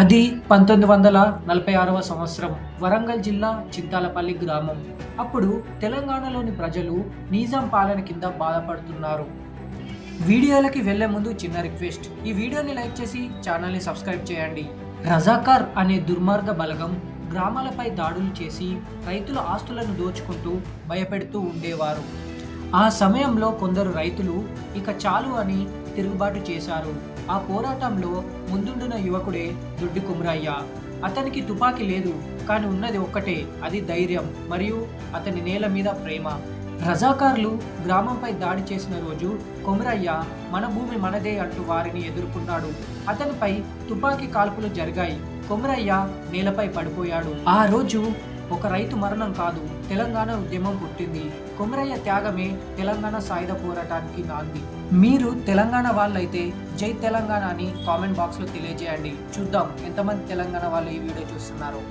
అది పంతొమ్మిది వందల నలభై ఆరవ సంవత్సరం వరంగల్ జిల్లా చింతాలపల్లి గ్రామం. అప్పుడు తెలంగాణలోని ప్రజలు నిజాం పాలన కింద బాధపడుతున్నారు. వీడియోలకి వెళ్ళే ముందు చిన్న రిక్వెస్ట్. ఈ వీడియోని లైక్ చేసి ఛానల్ని సబ్స్క్రైబ్ చేయండి. రజాకార్ అనే దుర్మార్గ బలగం గ్రామాలపై దాడులు చేసి రైతుల ఆస్తులను దోచుకుంటూ భయపెడుతూ ఉండేవారు. ఆ సమయంలో కొందరు రైతులు ఇక చాలు అని తిరుగుబాటు చేశారు. ఆ పోరాటంలో ముందుండిన యువకుడే దొడ్డి కుమరయ్య. అతనికి తుపాకీ లేదు కానీ ఉన్నది ఒక్కటే అది ధైర్యం మరియు అతని నేల మీద ప్రేమ. రజాకారులు గ్రామంపై దాడి చేసిన రోజు కొమరయ్య మన భూమి మనదే అంటూ వారిని ఎదుర్కొన్నాడు. అతనిపై తుపాకీ కాల్పులు జరిగాయి. కొమరయ్య నేలపై పడిపోయాడు. ఆ రోజు ఒక రైతు మరణం కాదు తెలంగాణ ఉద్యమం పుట్టింది. కొమరయ్య త్యాగమే తెలంగాణ సాయుధ పోరాటానికి నాంది. మీరు తెలంగాణ వాళ్ళైతే జై తెలంగాణ అని కామెంట్ బాక్స్లో తెలియజేయండి. చూద్దాం ఎంతమంది తెలంగాణ వాళ్ళు ఈ వీడియో చూస్తున్నారు.